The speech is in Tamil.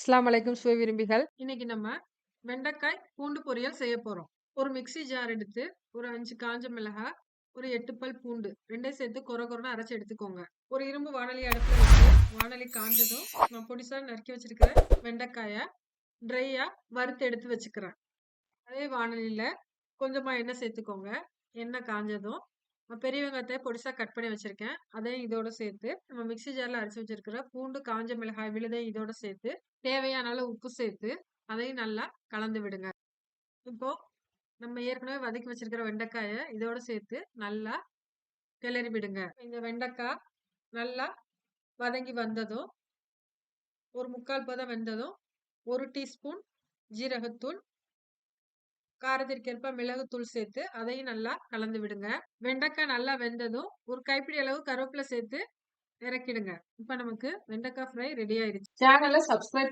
அஸ்லாம் வலைக்கும் சுவை விரும்பிகள். இன்னைக்கு நம்ம வெண்டைக்காய் பூண்டு பொரியல் செய்ய போறோம். ஒரு மிக்ஸி ஜார் எடுத்து ஒரு அஞ்சு காஞ்ச மிளகாய் ஒரு எட்டு பல் பூண்டு ரெண்டையும் சேர்த்து கொர கொரன்னு அரைச்சி எடுத்துக்கோங்க. ஒரு இரும்பு வானொலி அடுப்புல வச்சு வானொலி காஞ்சதும் நான் பொடிசா நறுக்கி வச்சிருக்கிற வெண்டைக்காய ட்ரையா வறுத்து எடுத்து வச்சுக்கிறேன். அதே வானொலியில கொஞ்சமா எண்ணெய் சேர்த்துக்கோங்க. எண்ணெய் காஞ்சதும் நான் பெரிய வெங்காயத்தை பொடிசா கட் பண்ணி வச்சிருக்கேன். அதையும் இதோட சேர்த்து நம்ம மிக்ஸி ஜாரில் அரைச்சி வச்சிருக்கிற பூண்டு காஞ்ச மிளகாய் விழுதையும் இதோட சேர்த்து தேவையான அளவு உப்பு சேர்த்து அதையும் நல்லா கலந்து விடுங்க. இப்போ நம்ம ஏற்கனவே வதக்கி வச்சிருக்கிற வெண்டைக்காயை இதோட சேர்த்து நல்லா கிளறி விடுங்க. இந்த வெண்டைக்காய் நல்லா வதங்கி வந்ததும் ஒரு முக்கால் பதம் வெந்ததும் ஒரு டீஸ்பூன் ஜீரகத்தூள் காரத்திற்கேற்ப மிளகுத்தூள் சேர்த்து அதையும் நல்லா கலந்து விடுங்க. வெண்டைக்காய் நல்லா வெந்ததும் ஒரு கைப்பிடி அளவு கருவேப்பிலை சேர்த்து இறக்கிடுங்க. இப்ப நமக்கு வெண்டைக்காய் ஃப்ரை ரெடி ஆயிடுச்சு. சேனலை சப்ஸ்கிரைப்